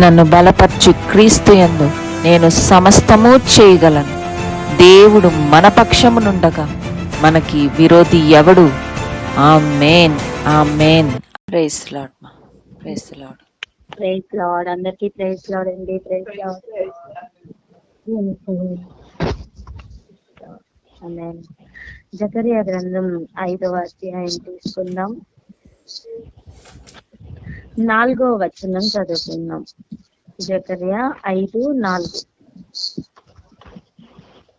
నన్ను బలపరచు క్రీస్తు యందు నేను సమస్తము చేయగలను. దేవుడు మన పక్షమునుండగా మనకి విరోధి ఎవడు? ఆ మేన్ ఆ మేన్ ప్రైస్ లాడ్ మా. ప్రైస్ లాడ్ ప్రైస్ లాడ్ అందరికి ప్రైస్ లాడ్ అండి. ప్రైస్ లాడ్ జకరియా గ్రంథం ఐదవ అధ్యాయం తీసుకుందాం. నాలుగో వచనం చదువుకుందాం. జకరియా ఐదు నాలుగు.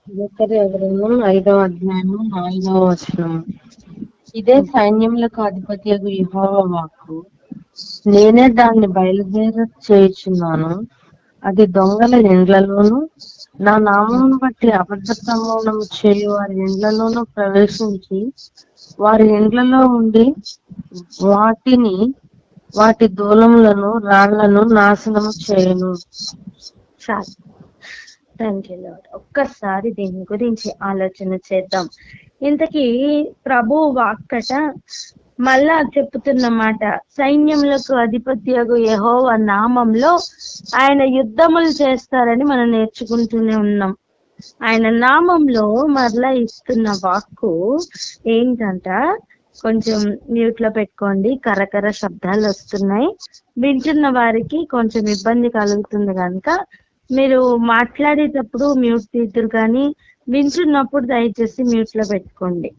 జకర్య గ్రంథం ఐదవ అధ్యాయము నాలుగవ వచనం. ఇదే సైన్యములకు అధిపతి యెహోవా వాక్కు. నేనే దాన్ని బయలుదేర చేయుచున్నాను. అది దొంగల ఇండ్లలోను నా నామమును బట్టి అబద్ధ ప్రమాణం చేయు వారి ఇండ్లలోనూ ప్రవేశించి వారి ఇండ్లలో ఉండి వాటిని వాటి దూలములను రాళ్ళను నాశనము చేయను. చాలు. థ్యాంక్ యూ లాడ్ ఒక్కసారి దీని గురించి ఆలోచన చేద్దాం. ఇంతకీ ప్రభు వాక్కట మళ్ళా చెప్పుతున్న మాట సైన్యములకు అధిపత్యగు యహోవ నామంలో ఆయన యుద్ధములు చేస్తారని మనం నేర్చుకుంటూనే ఉన్నాం. ఆయన నామంలో మరలా ఇస్తున్న వాక్కు ఏంటంట? కొంచెం మ్యూట్లో పెట్టుకోండి. కరకర శబ్దాలు వస్తున్నాయి. వింటున్న వారికి కొంచెం ఇబ్బంది కలుగుతుంది కనుక మీరు మాట్లాడేటప్పుడు మ్యూట్ తీద్దరు కానీ వింటున్నప్పుడు దయచేసి మ్యూట్లో పెట్టుకోండి.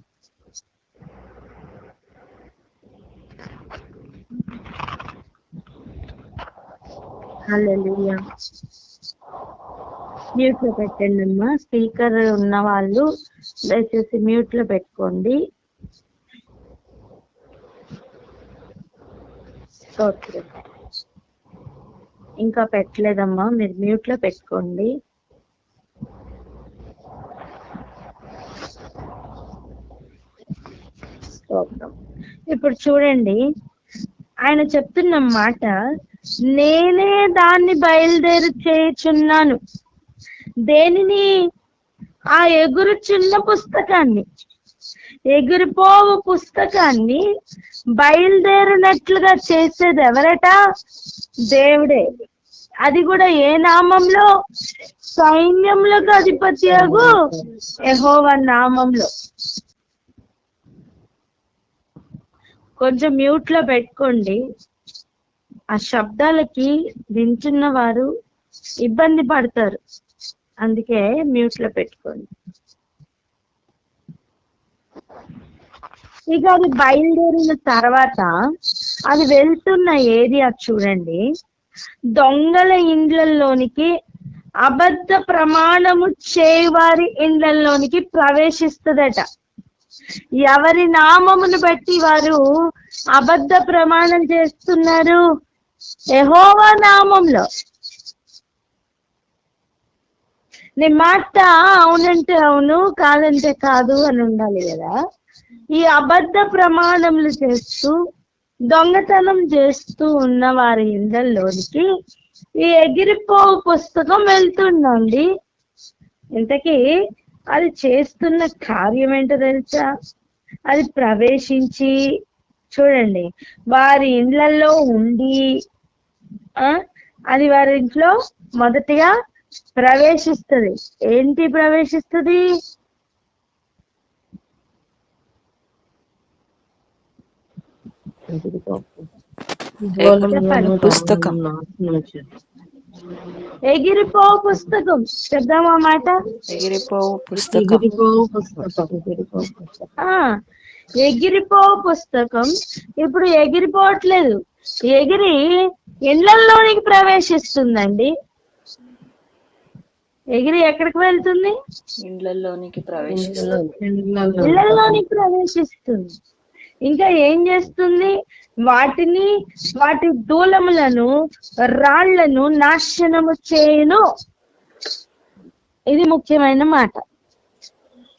మ్యూట్లో పెట్టండి అమ్మా స్పీకర్ ఉన్న వాళ్ళు దయచేసి మ్యూట్లో పెట్టుకోండి. స్తోత్రం ఇంకా పెట్టలేదమ్మా మీరు మ్యూట్లో పెట్టుకోండి. స్తోత్రం ఇప్పుడు చూడండి ఆయన చెప్తున్న మాట నేనే దాన్ని బయలుదేరి చేయుచున్నాను దేనిని? ఆ ఎగురుచున్న పుస్తకాన్ని. ఎగిరిపోవు పుస్తకాన్ని బయలుదేరినట్లుగా చేసేది ఎవరట? దేవుడే. అది కూడా ఏ నామంలో? సైన్యములకు అధిపత్యగు యెహోవా నామంలో. కొంచెం మ్యూట్లో పెట్టుకోండి. ఆ శబ్దాలకి వింటున్న వారు ఇబ్బంది పడతారు. అందుకే మ్యూట్లో పెట్టుకోండి. ఇక అది బయలుదేరిన తర్వాత అది వెళ్తున్న ఏరియా చూడండి. దొంగల ఇండ్లలోనికి అబద్ధ ప్రమాణము చేయవారి ఇండ్లలోనికి ప్రవేశిస్తుందట. ఎవరి నామమును బట్టి వారు అబద్ధ ప్రమాణం చేస్తున్నారు. ఎహోవా నామంలో. నీ మాట అవునంటే అవును కాదంటే కాదు అని ఉండాలి కదా. ఈ అబద్ధ ప్రమాణములు చేస్తూ దొంగతనం చేస్తూ ఉన్న వారి ఇండ్లలోనికి ఈ ఎగిరిపో పుస్తకం వెళ్తుందండి. ఇంతకీ అది చేస్తున్న కార్యం ఏంటో తెలుసా? అది ప్రవేశించి చూడండి వారి ఇండ్లలో ఉండి ఆ అది వారి ఇంట్లో మొదటిగా ప్రవేశిస్తుంది. ఏంటి ప్రవేశిస్తుంది? పుస్తకం. పుస్తకం. చెప్దామా మాట? ఎగిరిపోవు పుస్తకం. ఎగిరిపోవు పుస్తకం. ఎగిరిపోవు పుస్తకం ఆ ఎగిరిపో పుస్తకం. ఇప్పుడు ఎగిరిపోవట్లేదు. ఎగిరి ఇళ్ళలోనికి ప్రవేశిస్తుందండి. ఎగిరి ఎక్కడికి వెళ్తుంది? ఇండ్లలోనికి ప్రవేశిస్తుంది. ఇళ్ళలోనికి ప్రవేశిస్తుంది. ఇంకా ఏం చేస్తుంది? వాటిని వాటి దూలములను రాళ్ళను నాశనము చేయను. ఇది ముఖ్యమైన మాట.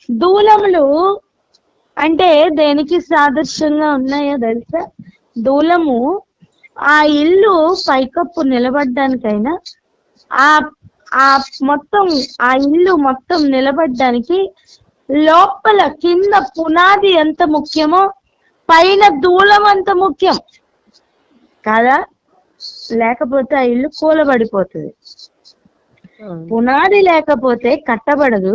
దూలములు అంటే దేనికి సాదృశ్యంగా ఉన్నాయో తెలుసా? దూలము ఆ ఇల్లు పైకప్పు నిలబడ్డానికైనా ఆ ఆ మొత్తం ఆ ఇల్లు మొత్తం నిలబడ్డానికి లోపల కింద పునాది ఎంత ముఖ్యమో పైన దూలం అంత ముఖ్యం. కాదా? లేకపోతే ఆ ఇల్లు కూలబడిపోతుంది. పునాది లేకపోతే కట్టబడదు.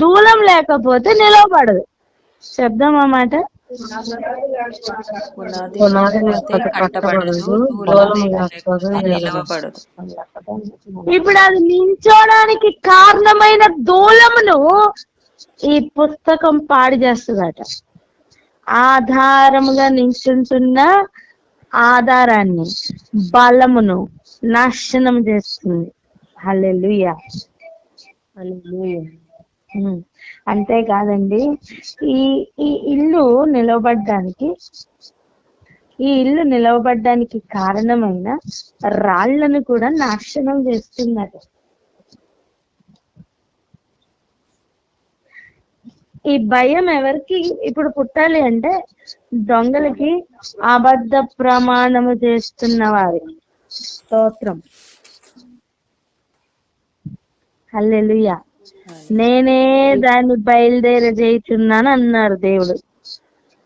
దూలం లేకపోతే నిలవబడదు. శబ్దం అన్నమాట ఇప్పుడు అది నించోడానికి కారణమైన దూలమును ఈ పుస్తకం పాడు చేస్తుందట. ఆధారముగా నించుంటున్న ఆధారాన్ని బలమును నాశనం చేస్తుంది. హల్లెలూయా. ఉమ్. అంతేకాదండి ఈ ఈ ఇల్లు నిలవబడ్డానికి ఈ ఇల్లు నిలవబడ్డానికి కారణమైన రాళ్ళను కూడా నాశనం చేస్తున్నట ఈ భయం ఎవరికి ఇప్పుడు పుట్టాలి అంటే దొంగలకి అబద్ధ ప్రమాణము చేస్తున్న వారికి స్తోత్రం. హల్లెలూయా. నేనే దాన్ని బయలుదేర చేయుచున్నాను అన్నారు దేవుడు.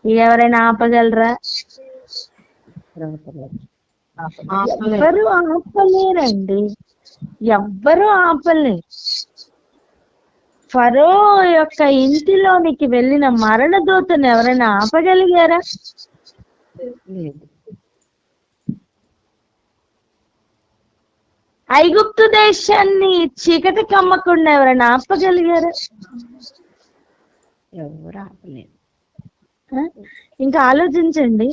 ఇక ఎవరైనా ఆపగలరా? ఎవ్వరు ఆపలేరండి. ఎవ్వరు ఆపలేరు. ఫరో యొక్క ఇంటిలోనికి వెళ్ళిన మరణ దూతను ఎవరైనా ఆపగలిగారా? ఐగుప్తు దేశాన్ని చీకటి కమ్మకుండా ఎవరైనా ఆపగలిగారా? ఎవరు ఆపలేదు? ఇంకా ఆలోచించండి.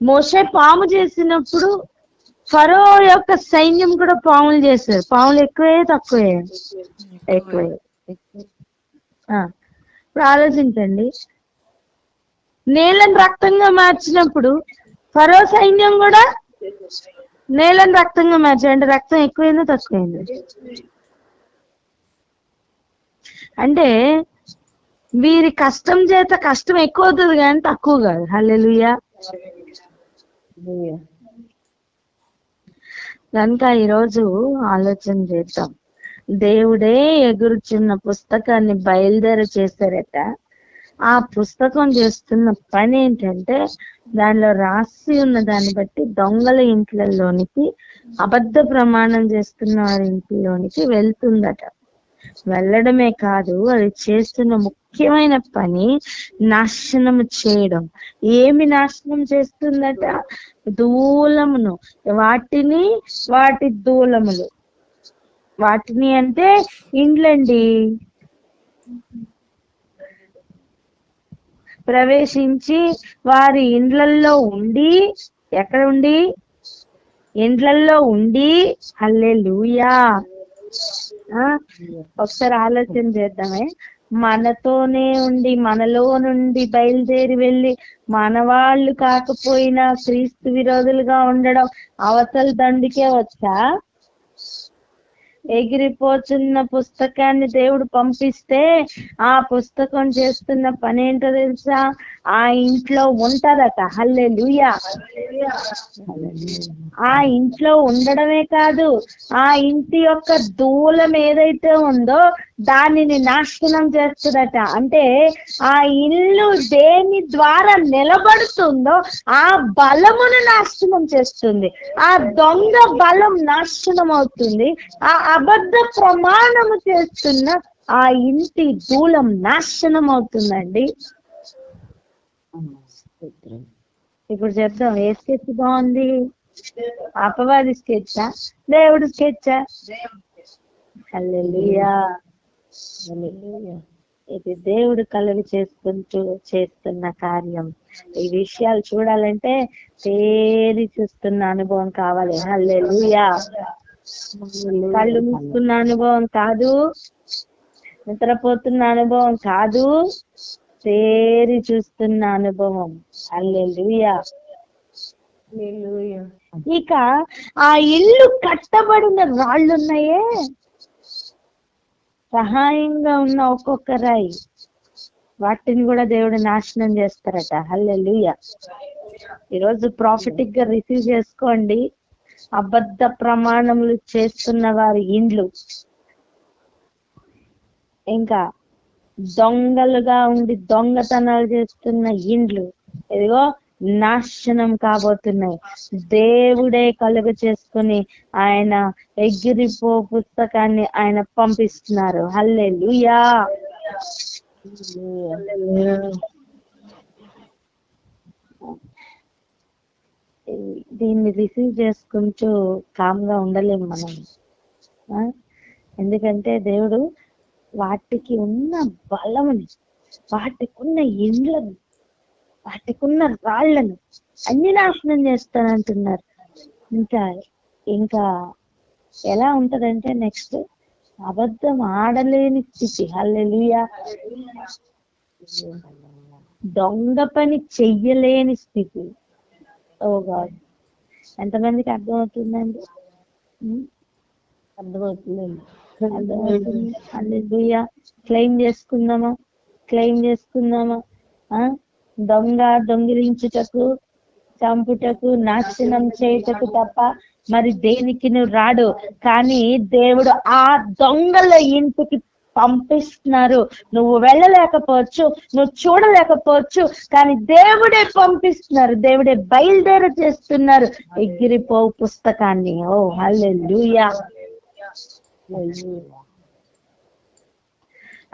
మోసే పాము చేసినప్పుడు ఫరో యొక్క సైన్యం కూడా పాములు చేశారు. పాములు ఎక్కువే తక్కువే? ఎక్కువే. ఇప్పుడు ఆలోచించండి. నేలను రక్తంగా మార్చినప్పుడు ఫరో సైన్యం కూడా నేలను రక్తంగా మార్చారు అంటే రక్తం ఎక్కువైందో తక్కువైందో? అంటే వీరి కష్టం చేత కష్టం ఎక్కువ అవుతుంది కానీ తక్కువ కాదు. హల్లెలూయా. కనుక ఈరోజు ఆలోచన చేద్దాం. దేవుడే ఎగురుచున్న పుస్తకాన్ని బయలుదేర చేశారట. ఆ పుస్తకం చేస్తున్న పని ఏంటంటే దానిలో రాసి ఉన్న దాన్ని బట్టి దొంగల ఇంట్లలోనికి అబద్ధ ప్రమాణం చేస్తున్న వారి ఇంట్లోనికి వెళ్తుందట. వెళ్ళడమే కాదు అది చేస్తున్న ముఖ్యమైన పని నాశనం చేయడం. ఏమి నాశనం చేస్తుందట? దూలమును. వాటిని వాటి దూలములు. వాటిని అంటే ఇండ్లండి. ప్రవేశించి వారి ఇండ్లల్లో ఉండి ఎక్కడ ఉండి? ఇండ్లల్లో ఉండి హల్లే ఒకసారి ఆలోచన చేద్దామే. మనతోనే ఉండి మనలో నుండి బయలుదేరి వెళ్ళి మన వాళ్ళు కాకపోయినా క్రీస్తు విరోధులుగా ఉండడం అవతల దండికే వచ్చా? ఎగిరిపోతున్న పుస్తకాన్ని దేవుడు పంపిస్తే ఆ పుస్తకం చేస్తున్న పని ఏంటో తెలుసా? ఆ ఇంట్లో ఉంటదట. హల్లే ఆ ఇంట్లో ఉండడమే కాదు ఆ ఇంటి యొక్క దూలం ఏదైతే ఉందో దానిని నాశనం చేస్తుందట. అంటే ఆ ఇల్లు దేని ద్వారా నిలబడుతుందో ఆ బలమును నాశనం చేస్తుంది. ఆ దొంగ బలం నాశనం అవుతుంది. ఆ అబద్ధ ప్రమాణము చేస్తున్న ఆ ఇంటి దూలం నాశనం అవుతుందండి. ఇప్పుడు చెప్దాం ఏ స్కెచ్ బాగుంది? అపవాది స్కెచ్చా? దేవుడు స్కెచ్చా? హల్లెలూయా. ఇది దేవుడు కలుగు చేసుకుంటూ చేస్తున్న కార్యం. ఈ విషయాలు చూడాలంటే తేరి చూస్తున్న అనుభవం కావాలి. హల్లెలూయా కళ్ళు మూసుకున్న అనుభవం కాదు. నిద్రపోతున్న అనుభవం కాదు. తేరి చూస్తున్న అనుభవం. హల్లెలూయా ఇక ఆ ఇల్లు కట్టబడిన రాళ్ళు ఉన్నాయే సహాయంగా ఉన్న ఒక్కొక్క రాయి వాటిని కూడా దేవుడు నాశనం చేస్తారట. హల్లెలూయా. ఈరోజు ప్రాఫిటిక్గా రిసీవ్ చేసుకోండి. అబద్ధ ప్రమాణములు చేస్తున్న వారి ఇండ్లు. ఇంకా దొంగలుగా ఉండి దొంగతనాలు చేస్తున్న ఇండ్లు. ఇదిగో నాశనం కాబోతున్నాయి. దేవుడే కలుగు చేసుకుని ఆయన ఎగిరిపో పుస్తకాన్ని ఆయన పంపిస్తున్నారు. హల్లే దీన్ని రిసీవ్ చేసుకుంటూ కామ్గా ఉండలేము మనం. ఆ? ఎందుకంటే దేవుడు వాటికి ఉన్న బలముని వాటికి ఉన్న ఇండ్ల వాటికి ఉన్న రాళ్ళను అన్ని నాశనం చేస్తానంటున్నారు. ఇంకా ఇంకా ఎలా ఉంటదంటే నెక్స్ట్ అబద్ధం ఆడలేని స్థితి. హల్లెలూయా. దొంగ పని చెయ్యలేని స్థితి. Oh God. ఎంతమందికి అర్థమవుతుందండి? అర్థమవుతుందండి. అర్థమవుతుంది. హల్లెలూయా. క్లెయిమ్ చేసుకుందామా? క్లెయిమ్ చేసుకుందామా? ఆ? దొంగ దొంగిలించుటకు చంపుటకు నాశనం చేయుటకు తప్ప మరి దేనికి నువ్వు రాడు. కానీ దేవుడు ఆ దొంగల ఇంటికి పంపిస్తున్నారు. నువ్వు వెళ్ళలేకపోవచ్చు నువ్వు చూడలేకపోవచ్చు కానీ దేవుడే పంపిస్తున్నారు. దేవుడే బయలుదేర చేస్తున్నారు. ఎగిరిపో పుస్తకాన్ని. ఓ హల్లెలూయా.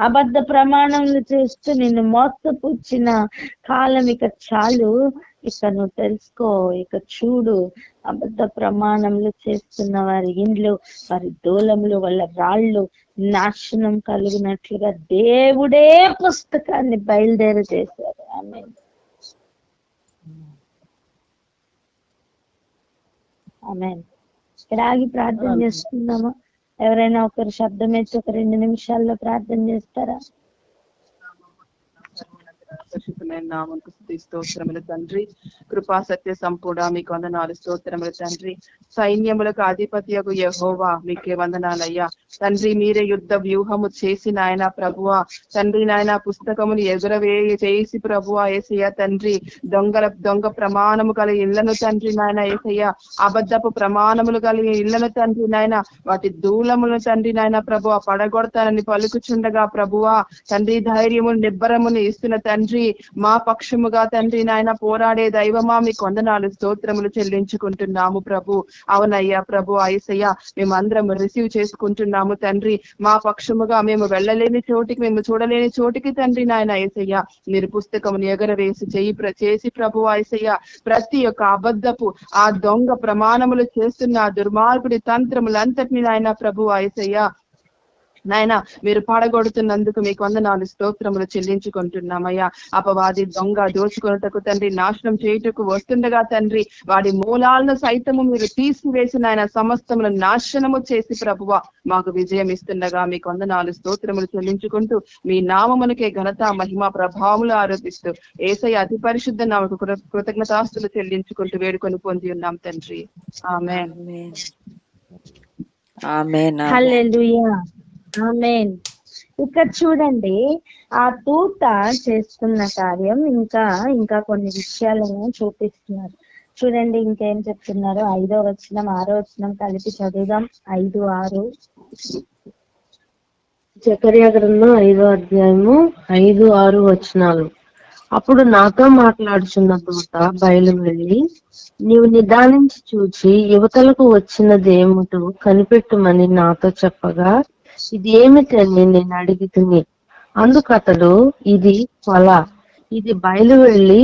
అబద్ధ ప్రమాణములు చేస్తూ నిన్ను మోసపుచ్చిన కాలం ఇక చాలు. ఇక నువ్వు తెలుసుకో ఇక చూడు. అబద్ధ ప్రమాణములు చేస్తున్న వారి ఇండ్లు వారి దూలములు వాళ్ళ రాళ్ళు నాశనం కలిగినట్లుగా దేవుడే పుస్తకాన్ని బయలుదేరి చేశారు ఆమె ఆమె ఇక్కడ ఆగి ప్రార్థన చేసుకుందామా ఎవరైనా ఒకరు శబ్దం ఎత్తి ఒక రెండు నిమిషాల్లో ప్రార్థన చేస్తారా? పరిశుద్ధమైన నామంకు స్తుతి తండ్రి. కృపా సత్య సంపూడ మీకు వందనాలు స్తోత్రముల తండ్రి. సైన్యములకు అధిపత్యకు యహోవా మీకే వందనాలయ్యా. తండ్రి మీరే యుద్ధ వ్యూహము చేసి నాయన ప్రభువ. తండ్రి నాయన పుస్తకమును ఎగురవే చేసి ప్రభువా ఏసయ్య తండ్రి. దొంగల దొంగ ప్రమాణము కలిగి ఇళ్ళను తండ్రి నాయన ఏసయ్య. అబద్ధపు ప్రమాణములు కలిగి ఇళ్ళను తండ్రి నాయన. వాటి దూలములను తండ్రి నాయన ప్రభువ. పడగొడతానని పలుకుచుండగా ప్రభువా. తండ్రి ధైర్యము నిబ్బరమును ఇస్తున్న తండ్రి మా పక్షముగా తండ్రి నాయన పోరాడే దైవమా మీకు వందనాలు స్తోత్రములు చెల్లించుకుంటున్నాము ప్రభు. అవునయ్యా ప్రభు ఐసయ్య మేమందరం రిసీవ్ చేసుకుంటున్నాము తండ్రి. మా పక్షముగా మేము వెళ్ళలేని చోటికి మేము చూడలేని చోటికి తండ్రి నాయన ఏసయ్య మీరు పుస్తకమును ఎగరవేసి చేయి చేసి ప్రభు ఐసయ్య ప్రతి ఒక్క అబద్ధపు ఆ దొంగ ప్రమాణములు చేస్తున్న దుర్మార్గుడి తంత్రములంతటిని నాయన ప్రభు ఐసయ్య నాయన మీరు పడగొడుతున్నందుకు మీకు వందనాలు స్తోత్రములు చెల్లించుకుంటున్నామయ్యా. అపవాది దొంగ దోచుకొనుటకు తండ్రి నాశనం చేయుటకు వస్తుండగా తండ్రి వాడి మూలాలను సైతము మీరు తీసివేసిన ఆయన సమస్తములు నాశనము చేసి ప్రభువ మాకు విజయం ఇస్తుండగా మీకు వందనాలు స్తోత్రములు చెల్లించుకుంటూ మీ నామమునకే ఘనత మహిమ ప్రభావములు ఆరోపిస్తూ ఏసయ్య అతి పరిశుద్ధ నామకు కృతజ్ఞతాస్తులు చెల్లించుకుంటూ వేడుకొని పొంది ఉన్నాం తండ్రి. ఆమె ఆమెన్. హల్లెలూయా ఆమేన్. ఇక్కడ చూడండి ఆ తూత చేస్తున్న కార్యం ఇంకా ఇంకా కొన్ని విషయాలను చూపిస్తున్నారు. చూడండి ఇంకేం చెప్తున్నారు? ఐదో వచ్చినం ఆరో వచ్చినం కలిపి చదువుదాం. ఐదు ఆరు. జకర్యా గ్రంథం ఐదో అధ్యాయము ఐదు ఆరు వచనాలు. అప్పుడు నాతో మాట్లాడుచున్న దూత బయలు వెళ్ళి నీవు నిదానించి చూచి యువతలకు వచ్చినదేమిటో కనిపెట్టుమని నాతో చెప్పగా ఇది ఏమిటని నేను అడుగుతుంది అందుకతడు ఇది కొల ఇది బయలు వెళ్ళి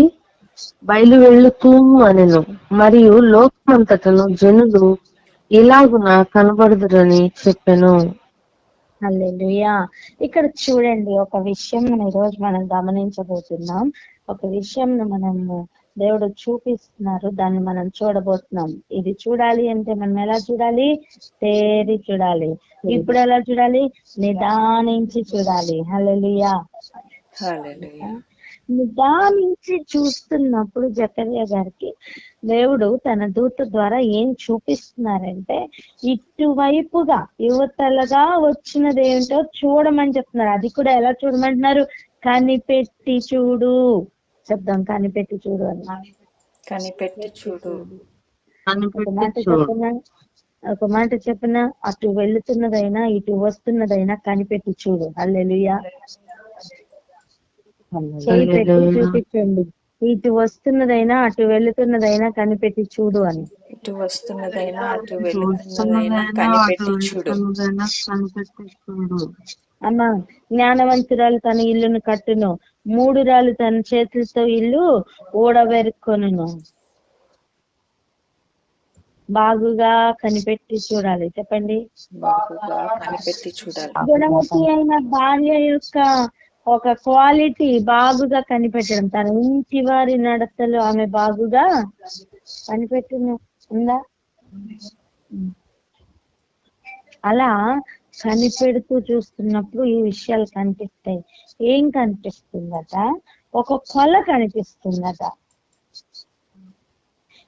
బయలు వెళ్ళుతూము అనెను మరియు లోకమంతటను జనులు ఇలాగున కనబడదురని చెప్పాను. హల్లెలూయా. ఇక్కడ చూడండి ఒక విషయం ఈ రోజు మనం గమనించబోతున్నాం. ఒక విషయం మనము దేవుడు చూపిస్తున్నారు. దాన్ని మనం చూడబోతున్నాం. ఇది చూడాలి అంటే మనం ఎలా చూడాలి? తేరి చూడాలి. ఇప్పుడు ఎలా చూడాలి? నిదానించి చూడాలి. హల్లెలూయా. నిదానించి చూస్తున్నప్పుడు జకర్య గారికి దేవుడు తన దూత ద్వారా ఏం చూపిస్తున్నారంటే ఇటువైపుగా యువతలుగా వచ్చినది ఏంటో చూడమని చెప్తున్నారు. అది కూడా ఎలా చూడమంటున్నారు? కనిపెట్టి చూడు. చెప్దాం కనిపెట్టి చూడు అని. కనిపెట్టి చూడు. ఒక మాట కనిపెట్టి చూడు. చెప్పిన ఒక మాట చెప్పిన అటు వెళుతున్నదైనా ఇటు వస్తున్నదైనా కనిపెట్టి చూడు. హల్లెలూయా. చేయి పెట్టి హల్లెలూయా. చూపించండి. ఇటు వస్తున్నదైనా అటు వెళుతున్నదైనా కనిపెట్టి చూడు అని. ఇటు వస్తున్నదైనా అటు వెళ్తున్నదైనా కనిపెట్టి చూడు. అమ్మా జ్ఞానవంతురాలు తన ఇల్లును కట్టును. మూడు రాళ్ళు తన చేతులతో ఇల్లు ఊడబెరుకొనును బాగుగా కనిపెట్టి చూడాలి. చెప్పండి. బాగుగా కనిపెట్టి చూడాలి. గుణవతి అయిన భార్య యొక్క ఒక క్వాలిటీ బాగుగా కనిపెట్టడం. తన ఇంటి వారి నడతలు ఆమె బాగుగా కనిపెట్టిన. ఉందా? అలా కనిపెడుతూ చూస్తున్నప్పుడు ఈ విషయాలు కనిపిస్తాయి. ఏం కనిపిస్తుందట? ఒక కొల కనిపిస్తుందట.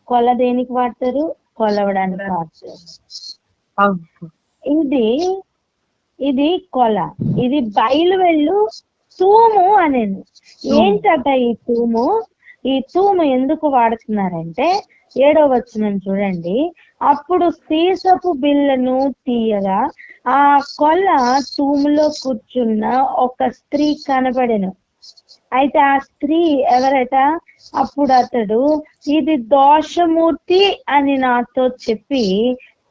కొల దేనికి వాడతారు? కొలవడానికి వాడతారు. ఇది ఇది కొల. ఇది బయలు వెళ్ళు తూము అనేది. ఏంటట ఈ తూము? ఈ తూము ఎందుకు వాడుతున్నారంటే ఏడో వచనం చూడండి. అప్పుడు సీసపు బిళ్ళను తీయగా ఆ కొల తూములో కూర్చున్న ఒక స్త్రీ కనబడెను. అయితే ఆ స్త్రీ ఎవరట? అప్పుడు అతడు ఇది దోషమూర్తి అని నాతో చెప్పి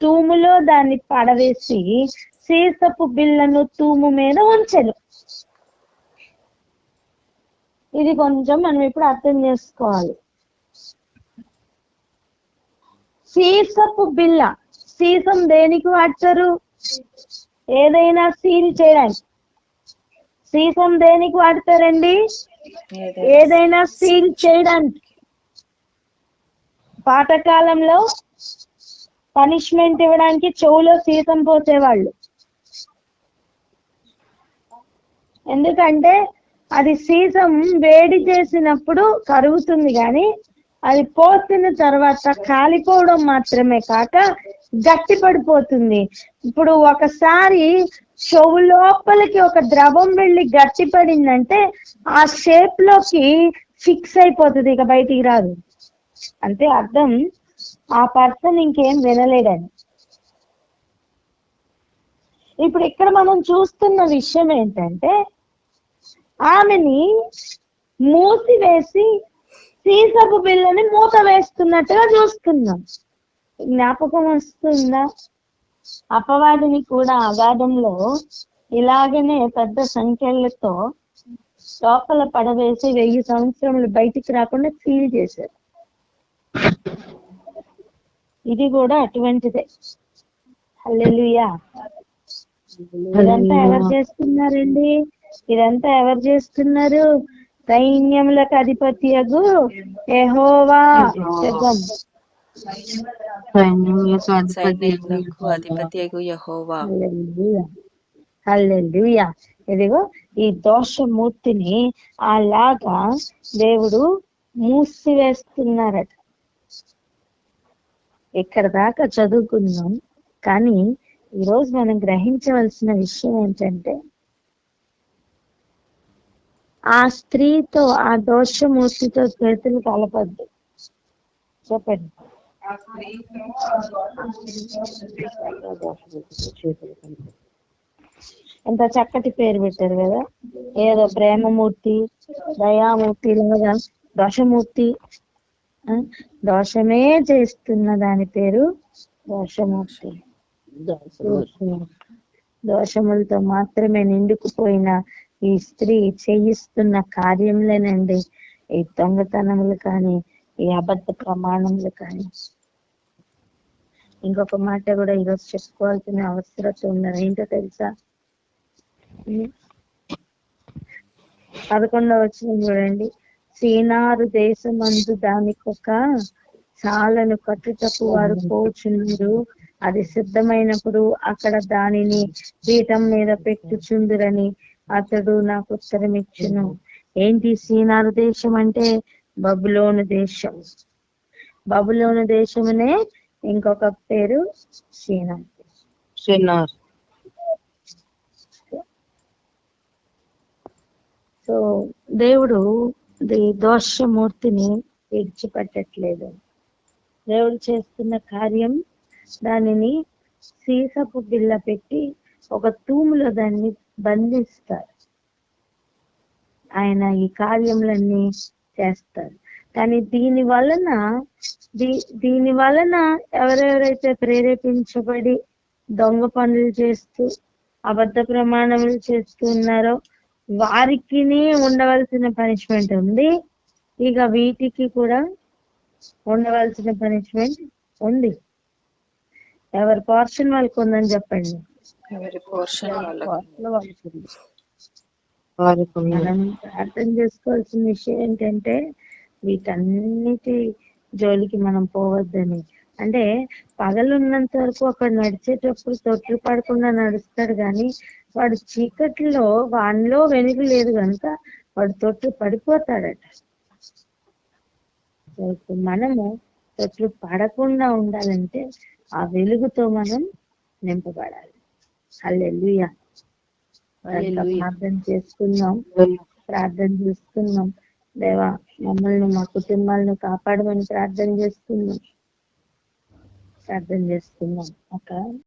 తూములో దాన్ని పడవేసి సీసపు బిళ్ళను తూము మీద ఉంచను. ఇది కొంచెం మనం ఇప్పుడు అర్థం చేసుకోవాలి. సీసపు బిళ్ళ సీసం దేనికి వాడతారు ఏదైనా సీల్ చేయడానికి. సీసం దేనికి వాడతారండి? ఏదైనా సీల్ చేయడానికి. పాతకాలంలో పనిష్మెంట్ ఇవ్వడానికి చెవులో సీసం పోసేవాళ్ళు. ఎందుకంటే అది సీసం వేడి చేసినప్పుడు కరుగుతుంది కానీ అది పోసిన తర్వాత కాలిపోవడం మాత్రమే కాక గట్టి పడిపోతుంది. ఇప్పుడు ఒకసారి చెవు లోపలికి ఒక ద్రవం వెళ్ళి గట్టి పడిందంటే ఆ షేప్లోకి ఫిక్స్ అయిపోతుంది ఇక బయటికి రాదు. అంటే అర్థం? ఆ పర్సన్ ఇంకేం వినలేడని. ఇప్పుడు ఇక్కడ మనం చూస్తున్న విషయం ఏంటంటే ఆమెని మూసివేసి సీసపు బిల్లని మూత వేస్తున్నట్టుగా చూస్తున్నాం. జ్ఞాపకం వస్తుందా? అపవాదిని కూడా అగాధంలో ఇలాగనే పెద్ద సంఖ్యలతో లోపల పడవేసి వెయ్యి సంవత్సరములు బయటికి రాకుండా సీల్ చేశారు. ఇది కూడా అటువంటిదే. హల్లెలూయా. ఇదంతా ఎవరు చేస్తున్నారండి? ఇదంతా ఎవరు చేస్తున్నారు? సైన్యములకు అధిపత్యగు సైన్యములకు యహోవా. హల్లెలూయా. హల్లెలూయా. ఇదిగో ఈ దోషమూర్తిని అలాగా దేవుడు మూసివేస్తున్నారట. ఇక్కడ దాకా చదువుకున్నాం. కానీ ఈరోజు మనం గ్రహించవలసిన విషయం ఏంటంటే ఆ స్త్రీతో ఆ దోషమూర్తితో చేతులు కలపద్దు. చెప్పండి. ఎంత చక్కటి పేరు పెట్టారు కదా. ఏదో ప్రేమమూర్తి దయామూర్తి లేదా దోషమూర్తి. దోషమే చేస్తున్న దాని పేరు దోషమూర్తి. దోషములతో మాత్రమే నిండుకుపోయిన ఈ స్త్రీ చేయిస్తున్న కార్యంలేనండి ఈ దొంగతనములు కానీ ఈ అబద్ధ ప్రమాణములు కానీ. ఇంకొక మాట కూడా ఈరోజు చెప్పుకోవాల్సిన అవసరం ఉన్నది. ఏంటో తెలుసా? పదకొండవ వచ్చిన చూడండి. సీనారు దేశమందు దానికొక చాలను కట్టుటకు వారు పోచున్నారు అది సిద్ధమైనప్పుడు అక్కడ దానిని పీఠం మీద పెట్టుచుందురని అతడు నాకు ఉత్తరం ఇచ్చును. ఏంటి సీనారు దేశం అంటే? బబులోను దేశం. బబులోను దేశమునే ఇంకొక పేరు సీనార్ సినార్. సో దేవుడు దోషమూర్తిని విడిచిపెట్టట్లేదు. దేవుడు చేస్తున్న కార్యం దానిని సీసపు బిల్ల పెట్టి ఒక తూములో దాన్ని బంధిస్తారు. ఆయన ఈ కార్యములన్నీ చేస్తారు. కానీ దీని వలన దీ దీని వలన ఎవరెవరైతే ప్రేరేపించబడి దొంగ పనులు చేస్తూ అబద్ధ ప్రమాణములు చేస్తూ ఉన్నారో వారికి ఉండవలసిన పనిష్మెంట్ ఉంది. ఇక వీటికి కూడా ఉండవలసిన పనిష్మెంట్ ఉంది. ఎవరి పోర్షన్ వాళ్ళకు ఉందని చెప్పండి. ఎవరి పోర్షన్ వాళ్ళకు. మనం అర్థం చేసుకోవాల్సిన విషయం ఏంటంటే వీటన్నిటి జోలికి మనం పోవద్దని. అంటే పగలున్నంత వరకు అక్కడ నడిచేటప్పుడు తొట్లు పడకుండా నడుస్తాడు కానీ వాడు చీకట్లో వానిలో వెనుక లేదు కనుక వాడు తొట్లు పడిపోతాడట. మనము తొట్లు పడకుండా ఉండాలంటే ఆ వెలుగుతో మనం నింపబడాలి. ప్రార్థన చేసుకుందాం ప్రార్థన చేసుకుందాం దేవా మమ్మల్ని మా కుటుంబాలను కాపాడమని ప్రార్థన చేసుకుందాం ప్రార్థన చేసుకుందాం అక్క.